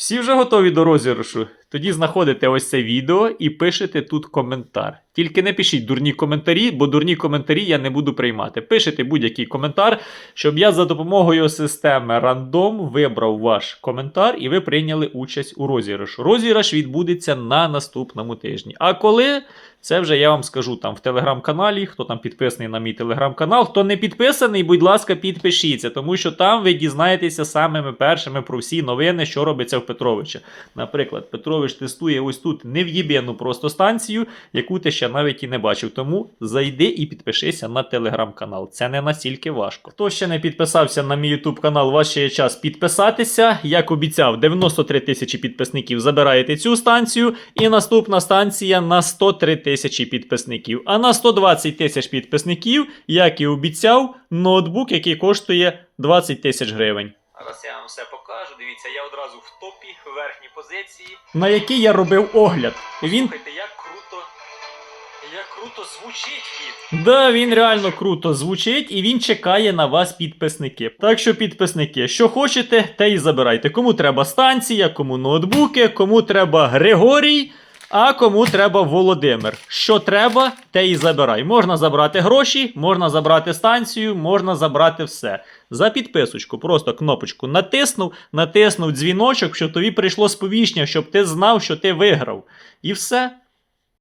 Всі вже готові до розіграшу? Тоді знаходите ось це відео і пишете тут коментар. Тільки не пишіть дурні коментарі, бо дурні коментарі я не буду приймати. Пишете будь-який коментар, щоб я за допомогою системи рандом вибрав ваш коментар і ви прийняли участь у розіграшу. Розіграш відбудеться на наступному тижні. А коли? Це вже я вам скажу там в телеграм-каналі, хто там підписаний на мій телеграм-канал. Хто не підписаний, будь ласка, підпишіться, тому що там ви дізнаєтеся самими першими про всі новини, що робиться в Петровича. Наприклад, Петрович тестує ось тут нев'єбєну просто станцію, яку ти ще навіть і не бачив. Тому зайди і підпишися на телеграм-канал. Це не настільки важко. Хто ще не підписався на мій YouTube канал, вас ще є час підписатися. Як обіцяв, 93 тисячі підписників забираєте цю станцію, і наступна станція на 103 тисячі підписників. А на 120 тисяч підписників, як і обіцяв, ноутбук, який коштує 20 тисяч гривень. Зараз я вам все покажу. Дивіться, я одразу в топі, в верхній позиції. На який я робив огляд. Він Слухайте, як круто. Як круто звучить він. Да, він реально круто звучить і він чекає на вас, підписники. Так що, підписники, що хочете, те і забирайте. Кому треба станція, кому ноутбуки, кому треба Григорій, а кому треба Володимир. Що треба, те і забирай. Можна забрати гроші, можна забрати станцію, можна забрати все. За підписочку, просто кнопочку натиснув, натиснув дзвіночок, щоб тобі прийшло сповіщення, щоб ти знав, що ти виграв. І все.